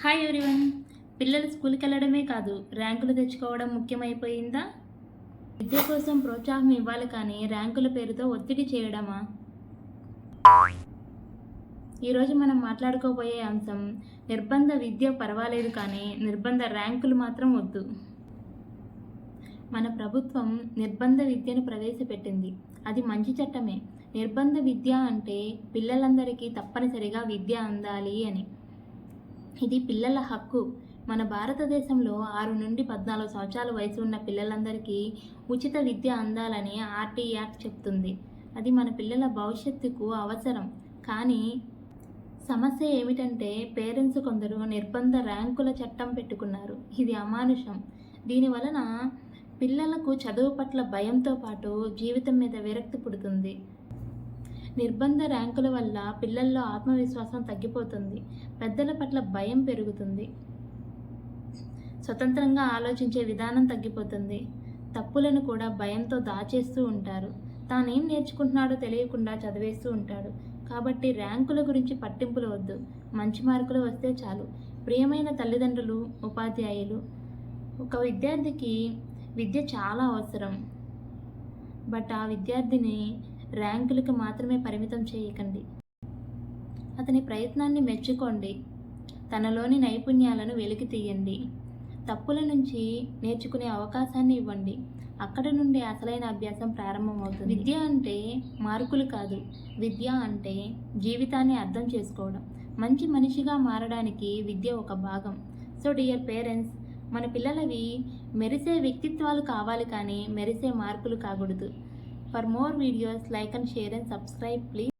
Hi everyone పిల్లలు స్కూల్కి వెళ్ళడమే కాదు ర్యాంకులు తెచ్చుకోవడం ముఖ్యమైపోయిందా? విద్య కోసం ప్రోత్సాహం ఇవ్వాలి కానీ ర్యాంకుల పేరుతో ఒత్తిడి చేయడమా? ఈరోజు మనం మాట్లాడుకోబోయే అంశం నిర్బంధ విద్య పర్వాలేదు కానీ నిర్బంధ ర్యాంకులు మాత్రం వద్దు. మన ప్రభుత్వం నిర్బంధ విద్యను ప్రవేశపెట్టింది. అది మంచి చట్టమే. నిర్బంధ విద్య అంటే పిల్లలందరికీ తప్పనిసరిగా విద్య అందాలి అని. ఇది పిల్లల హక్కు. మన భారతదేశంలో ఆరు నుండి పద్నాలుగు సంవత్సరాల వయసు ఉన్న పిల్లలందరికీ ఉచిత విద్య అందాలని ఆర్టీ యాక్ట్ చెప్తుంది. అది మన పిల్లల భవిష్యత్తుకు అవసరం. కానీ సమస్య ఏమిటంటే పేరెంట్స్ కొందరు నిర్బంధ ర్యాంకుల చట్టం పెట్టుకున్నారు. ఇది అమానుషం. దీని వలన పిల్లలకు చదువు పట్ల భయంతో పాటు జీవితం మీద విరక్తి పుడుతుంది. నిర్బంధ ర్యాంకుల వల్ల పిల్లల్లో ఆత్మవిశ్వాసం తగ్గిపోతుంది. పెద్దల పట్ల భయం పెరుగుతుంది. స్వతంత్రంగా ఆలోచించే విధానం తగ్గిపోతుంది. తప్పులను కూడా భయంతో దాచేస్తూ ఉంటారు. తానేం నేర్చుకుంటున్నాడో తెలియకుండా చదివేస్తూ ఉంటాడు. కాబట్టి ర్యాంకుల గురించి పట్టింపులు వద్దు. మంచి మార్కులు వస్తే చాలు. ప్రియమైన తల్లిదండ్రులు ఉపాధ్యాయులు ఒక విద్యార్థికి విద్య చాలా అవసరం. బట్ ఆ విద్యార్థిని ర్యాంకులకు మాత్రమే పరిమితం చేయకండి. అతని ప్రయత్నాన్ని మెచ్చుకోండి. తనలోని నైపుణ్యాలను వెలికి తీయండి. తప్పుల నుంచి నేర్చుకునే అవకాశాన్ని ఇవ్వండి. అక్కడ నుండి అసలైన అభ్యాసం ప్రారంభమవుతుంది. విద్య అంటే మార్కులు కాదు. విద్య అంటే జీవితాన్ని అర్థం చేసుకోవడం. మంచి మనిషిగా మారడానికి విద్య ఒక భాగం. సో డియర్ పేరెంట్స్ మన పిల్లలవి మెరిసే వ్యక్తిత్వాలు కావాలి కానీ మెరిసే మార్కులు కాకూడదు. For more videos, like and share and subscribe please.